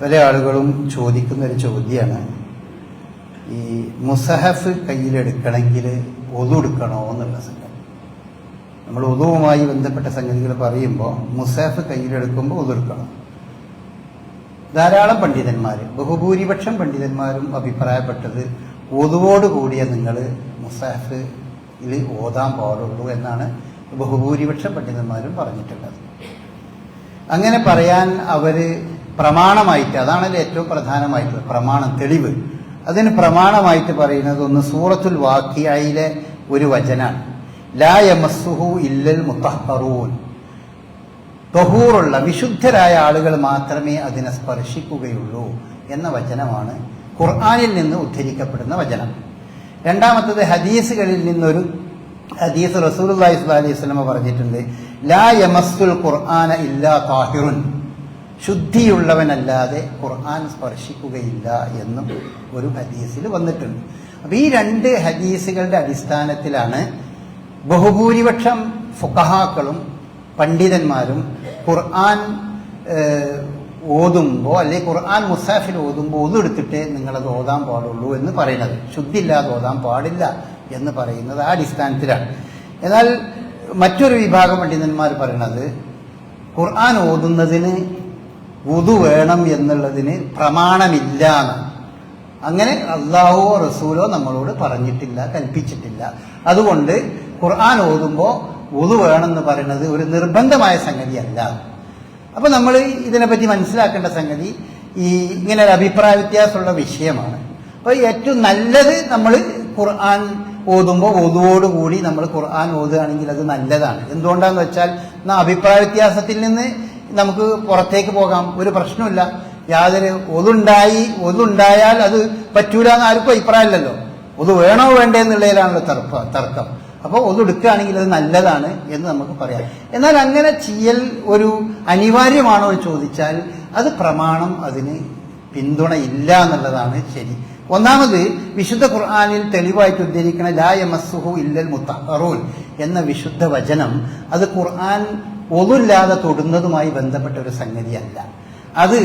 പല ആളുകളും ചോദിക്കുന്ന ഒരു ചോദ്യമാണ് ഈ മുസഹഫ് കയ്യിലെടുക്കണമെങ്കിൽ ഒതു എടുക്കണോ എന്നുള്ള സംഗതി. നമ്മൾ ഒതുവുമായി ബന്ധപ്പെട്ട സംഗതികൾ പറയുമ്പോൾ മുസഹഫ് കയ്യിലെടുക്കുമ്പോൾ ഒതുടുക്കണം ധാരാളം പണ്ഡിതന്മാർ ബഹുഭൂരിപക്ഷം പണ്ഡിതന്മാരും അഭിപ്രായപ്പെട്ടത് ഒതുവോട് കൂടിയ നിങ്ങൾ മുസഹഫിൽ ഓതാൻ പാടുള്ളൂ എന്നാണ് ബഹുഭൂരിപക്ഷം പണ്ഡിതന്മാരും പറഞ്ഞിട്ടുള്ളത്. അങ്ങനെ പറയാൻ അവർ പ്രമാണമായിട്ട് അതാണ് ഏറ്റവും പ്രധാനമായിട്ടുള്ള പ്രമാണം തെളിവ്. അതിന് പ്രമാണമായിട്ട് പറയുന്നത് ഒന്ന് സൂറത്തുൽ വാക്കിയായിലെ ഒരു വചനാണ്. ലാ ഇല്ലൽ മുത്തഹറൂൻ ബഹൂറുള്ള വിശുദ്ധരായ ആളുകൾ മാത്രമേ അതിനെ സ്പർശിക്കുകയുള്ളൂ എന്ന വചനമാണ് ഖുർആാനിൽ നിന്ന് ഉദ്ധരിക്കപ്പെടുന്ന വചനം. രണ്ടാമത്തത് ഹദീസുകളിൽ നിന്നൊരു ഹദീസ് റസൂൽ അലൈഹി സ്വലമ പറഞ്ഞിട്ടുണ്ട് ലാ യമസ്സുൽ ഖുർആന ഇല്ലാ താഹിറുൻ. ശുദ്ധിയുള്ളവനല്ലാതെ ഖുർആൻ സ്പർശിക്കുകയില്ല എന്നും ഒരു ഹദീസിൽ വന്നിട്ടുണ്ട്. അപ്പൊ ഈ രണ്ട് ഹദീസുകളുടെ അടിസ്ഥാനത്തിലാണ് ബഹുഭൂരിപക്ഷം ഫുഖഹാക്കളും പണ്ഡിതന്മാരും ഖുർആൻ ഓതുമ്പോ ഓതുമ്പോൾ അല്ലെങ്കിൽ ഖുർആൻ മുസാഫിൽ ഓതുമ്പോൾ ഒതെടുത്തിട്ട് നിങ്ങളത് ഓതാൻ പാടുള്ളൂ എന്ന് പറയുന്നത്. ശുദ്ധിയില്ലാതെ ഓതാൻ പാടില്ല എന്ന് പറയുന്നത് ആ അടിസ്ഥാനത്തിലാണ്. എന്നാൽ മറ്റൊരു വിഭാഗം പണ്ഡിതന്മാർ പറയുന്നത് ഖുർആൻ ഓതുന്നതിന് ഉതു വേണം എന്നുള്ളതിന് പ്രമാണമില്ല അങ്ങനെ അള്ളാഹുവോ റസൂലോ നമ്മളോട് പറഞ്ഞിട്ടില്ല കൽപ്പിച്ചിട്ടില്ല. അതുകൊണ്ട് ഖുർആൻ ഓതുമ്പോൾ ഉതു വേണമെന്ന് പറയുന്നത് ഒരു നിർബന്ധമായ സംഗതിയല്ല. അപ്പൊ നമ്മൾ ഇതിനെപ്പറ്റി മനസ്സിലാക്കേണ്ട സംഗതി ഈ ഇങ്ങനെ ഒരു അഭിപ്രായ വ്യത്യാസമുള്ള വിഷയമാണ്. അപ്പൊ ഏറ്റവും നല്ലത് നമ്മൾ ഖുർആൻ ഓതുമ്പോൾ ഒതുവോടുകൂടി നമ്മൾ ഖുർആൻ ഓതുകയാണെങ്കിൽ അത് നല്ലതാണ്. എന്തുകൊണ്ടാന്ന് വെച്ചാൽ നാ അഭിപ്രായ വ്യത്യാസത്തിൽ നിന്ന് നമുക്ക് പുറത്തേക്ക് പോകാം. ഒരു പ്രശ്നമില്ല യാതൊരു ഒതുണ്ടായി ഒതുണ്ടായാൽ അത് പറ്റൂല എന്ന് ആർക്കും അഭിപ്രായമില്ലല്ലോ. ഒതു വേണോ വേണ്ടേ എന്നുള്ളതിലാണല്ലോ തർക്ക തർക്കം. അപ്പോൾ ഒതെടുക്കുകയാണെങ്കിൽ അത് നല്ലതാണ് എന്ന് നമുക്ക് പറയാം. എന്നാൽ അങ്ങനെ ചെയ്യൽ ഒരു അനിവാര്യമാണോ എന്ന് ചോദിച്ചാൽ അത് പ്രമാണം അതിന് പിന്തുണയില്ല എന്നുള്ളതാണ് ശരി. ഒന്നാമത് വിശുദ്ധ ഖുർആാനിൽ തെളിവായിട്ട് ഉദ്ധരിക്കുന്ന ലാ യമസ്സുഹു ഇല്ലൽ മുത്തറൂൻ എന്ന വിശുദ്ധ വചനം അത് ഖുർആൻ ഒതുല്ലാതെ തൊടുന്നതുമായി ബന്ധപ്പെട്ട ഒരു സംഗതിയല്ല. അത്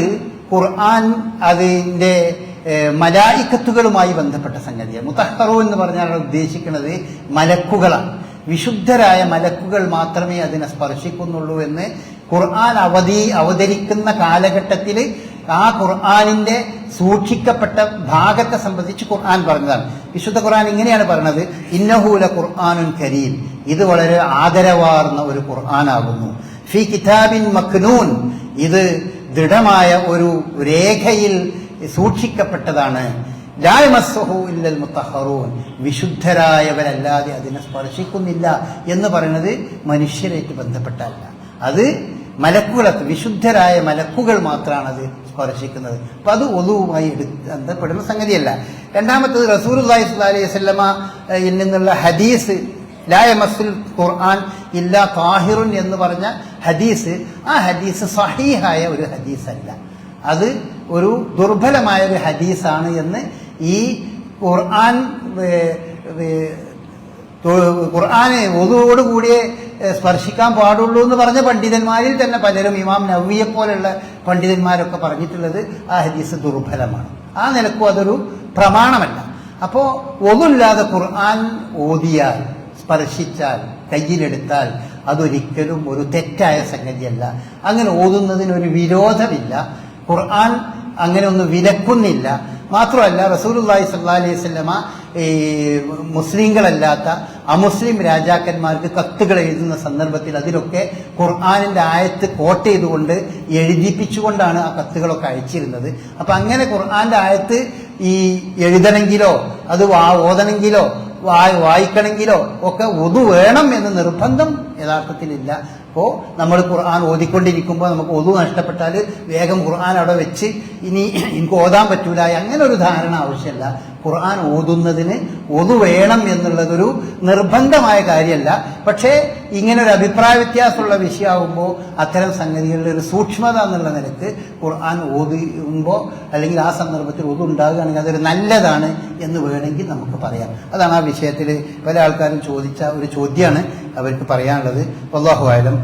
ഖുർആൻ അതിന്റെ മലായിക്കത്തുകളുമായി ബന്ധപ്പെട്ട സംഗതിയാണ് മുത്തഹറു എന്ന് പറഞ്ഞാൽ ഉദ്ദേശിക്കുന്നത് മലക്കുകളാണ്. വിശുദ്ധരായ മലക്കുകൾ മാത്രമേ അതിനെ സ്പർശിക്കുന്നുള്ളൂ എന്ന് ഖുർആൻ അവധി അവതരിക്കുന്ന കാലഘട്ടത്തിൽ ആ ഖുർആാനിന്റെ സൂക്ഷിക്കപ്പെട്ട ഭാഗത്തെ സംബന്ധിച്ച് ഖുർആൻ പറഞ്ഞതാണ്. വിശുദ്ധ ഖുർആൻ ഇങ്ങനെയാണ് പറയുന്നത് ഇന്നഹൂല ഖുർആാനുൻ കരീം. ഇത് വളരെ ആദരവാർന്ന ഒരു ഖുർആനാകുന്നു. ഫി കിതാബിൻ മഖ്നൂൻ. ഇത് ദൃഢമായ ഒരു രേഖയിൽ സൂക്ഷിക്കപ്പെട്ടതാണ്. ഇല്ലൽ വിശുദ്ധരായവരല്ലാതെ അതിനെ സ്പർശിക്കുന്നില്ല എന്ന് പറയുന്നത് മനുഷ്യരായിട്ട് ബന്ധപ്പെട്ടല്ല അത് മലക്കുകളത്ത് വിശുദ്ധരായ മലക്കുകൾ മാത്രമാണ് അത് സ്പർശിക്കുന്നത് അപ്പൊ അത് ഒതുവുമായി ബന്ധപ്പെടുന്ന സംഗതിയല്ല. രണ്ടാമത്തത് റസൂർ അള്ളാഹി അലൈഹി ഇൽ നിന്നുള്ള ഹദീസ് ലായമസുൽ ഖുർആൻ ഇല്ല താഹിറുൻ എന്ന് പറഞ്ഞ ഹദീസ് ആ ഹദീസ് സഹീഹായ ഒരു ഹദീസല്ല. അത് ഒരു ദുർബലമായ ഒരു ഹദീസാണ് എന്ന് ഈ ഖുർആൻ ഖുർആനെ ഒതുവോടുകൂടിയേ സ്പർശിക്കാൻ പാടുള്ളൂ എന്ന് പറഞ്ഞ പണ്ഡിതന്മാരിൽ തന്നെ പലരും ഇമാം നവ്വിയെ പോലെയുള്ള പണ്ഡിതന്മാരൊക്കെ പറഞ്ഞിട്ടുള്ളത് ആ ഹദീസ് ദുർബലമാണ്. ആ നിലക്കും അതൊരു പ്രമാണമല്ല. അപ്പോ ഒന്നുമില്ലാതെ ഖുർആൻ ഓതിയാൽ സ്പർശിച്ചാൽ കയ്യിലെടുത്താൽ അതൊരിക്കലും ഒരു തെറ്റായ സംഗതിയല്ല. അങ്ങനെ ഓതുന്നതിന് ഒരു വിരോധമില്ല. ഖുർആൻ അങ്ങനെ ഒന്നും വിലക്കുന്നില്ല. മാത്രമല്ല റസൂലുള്ളാഹി സ്വല്ലല്ലാഹി അലൈഹി വസല്ലമ ഈ മുസ്ലിങ്ങളല്ലാത്ത അമുസ്ലിം രാജാക്കന്മാർക്ക് കത്തുകൾ എഴുതുന്ന സന്ദർഭത്തിൽ അതിലൊക്കെ ഖുർആാനിന്റെ ആയത്ത് കോട്ട് ചെയ്തുകൊണ്ട് എഴുതിപ്പിച്ചുകൊണ്ടാണ് ആ കത്തുകളൊക്കെ അയച്ചിരുന്നത്. അപ്പൊ അങ്ങനെ ഖുർആാന്റെ ആയത്ത് ഈ എഴുതണമെങ്കിലോ അത് വാ ഓതണമെങ്കിലോ വായി വായിക്കണമെങ്കിലോ ഒക്കെ ഒതു വേണം എന്ന് നിർബന്ധം യഥാർത്ഥത്തിലില്ല. അപ്പോൾ നമ്മൾ ഖുർആൻ ഓതിക്കൊണ്ടിരിക്കുമ്പോൾ നമുക്ക് ഒതു നഷ്ടപ്പെട്ടാൽ വേഗം ഖുർആൻ അവിടെ വെച്ച് ഇനി എനിക്ക് ഓതാൻ പറ്റൂല. അങ്ങനെ ഒരു ധാരണ ആവശ്യമില്ല. ഖുർആൻ ഓതുന്നതിന് ഒതു വേണം എന്നുള്ളതൊരു നിർബന്ധമായ കാര്യമല്ല. പക്ഷേ ഇങ്ങനെ ഒരു അഭിപ്രായ വ്യത്യാസമുള്ള വിഷയമാകുമ്പോൾ അത്തരം സംഗതികളിൽ ഒരു സൂക്ഷ്മത എന്നുള്ള നിലയ്ക്ക് ഖുർആൻ ഓതുമ്പോൾ അല്ലെങ്കിൽ ആ സന്ദർഭത്തിൽ ഒതു ഉണ്ടാകുകയാണെങ്കിൽ അതൊരു നല്ലതാണ് എന്ന് വേണമെങ്കിൽ നമുക്ക് പറയാം. അതാണ് ആ വിഷയത്തിൽ പല ആൾക്കാരും ചോദിച്ച ഒരു ചോദ്യമാണ് അവർക്ക് പറയാനുള്ളത്. അള്ളാഹു ആയാലും